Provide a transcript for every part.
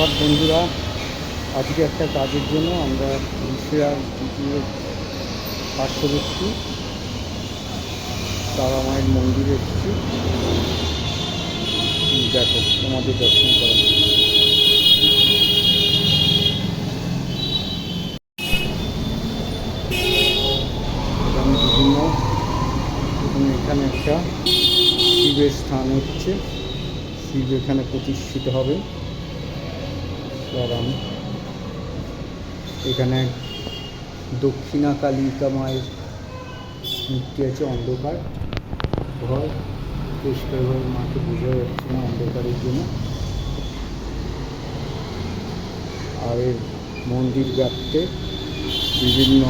সুপ্রভাত বন্ধুরা। আজকে একটা কাজের জন্য আমরা ঋষিরা দ্বিতীয় পার্শ্ববর্তী তারা মায়ের মন্দিরে এসেছি। দেখো, তোমাদের দর্শন করো। বিভিন্ন এখানে একটা শিবের স্থান হচ্ছে। শিব এখানে প্রতিষ্ঠিত হবে। কারণ এখানে দক্ষিণা কালিকা মায়ের মূর্তি আছে অন্ধকার। ঘর পরিষ্কারভাবে মাকে বোঝা যাচ্ছে না অন্ধকারের জন্য। আর এর মন্দির ব্যাপ্তে বিভিন্ন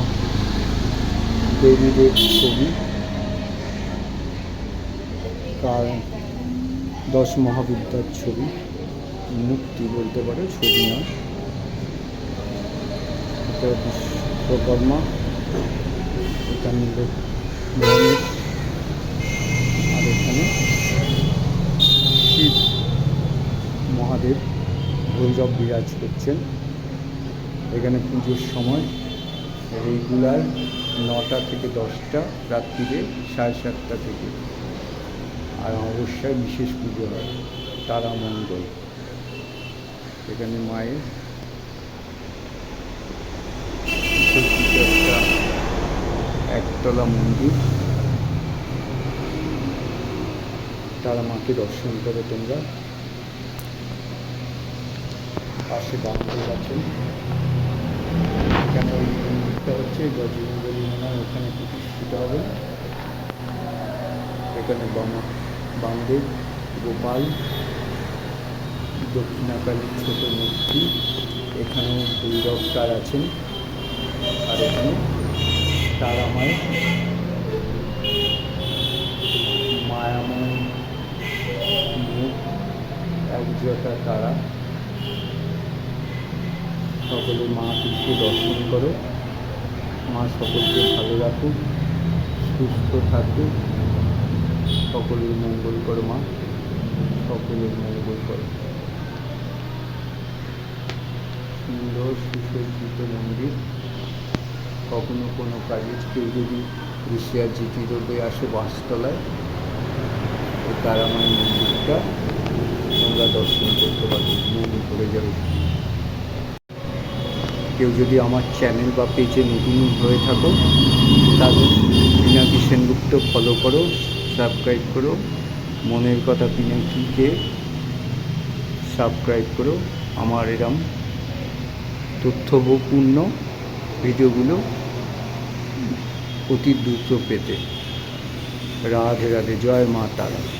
দেবীদের ছবি। কারণ দশ মহাবিদ্যার ছবি। মূর্তি বলতে পারো, ছবি নয়। এটা বিশ্বকর্মা লোক গণেশ আর এখানে শিব, মহাদেব ভৈরব বিরাজ করছেন। এখানে পুজোর সময় রেগুলার নটা থেকে দশটা, রাত্রিরে সাড়ে সাতটা থেকে। আর অবশ্যই বিশেষ পুজো হয় তারা মণ্ডল এখানে মায়ের একতলা মন্দির। তারা মাকে দর্শন করো তোমরা। পাশে বান্ধব আছেন এখানে ওই মন্দিরটা হচ্ছে গজেন্দ্রী মনে ওখানে প্রতিষ্ঠিত হবে। এখানে বাম- বামদেব, গোপাল দক্ষিণাকালীর ছোট মূর্তি। এখানেও ভৈরব তার আছেন। আর এখানে তারামায় মায়াময় মুখ, একজোটা তারা। সকলে মা পিসকে দর্শন করো। মা সকলকে ভালো রাখুক, সুস্থ থাকুক। সকলের মঙ্গল করো মা। সকলের মঙ্গল করো। সুন্দর, সুসজ্জিত মন্দির। কখনো কোনো কাজে কেউ যদি ঋষিয়ার জিটি রোডে আসে বাসতলায় ওই তারামাই মন্দিরটা। তোমরা দর্শন করতে পারবে মন করে যাবে। কেউ যদি আমার চ্যানেল বা পেজে নতুন হয়ে থাকো, তাহলে পিনাকি সেনগুপ্ত ফলো করো সাবস্ক্রাইব করো। মনের কথা পিনাকিকে সাবস্ক্রাইব করো। আমার এরম তথ্যবপূর্ণ ভিডিওগুলো অতি দ্রুত পেতে। রাধে রাধে জয় মা তারা।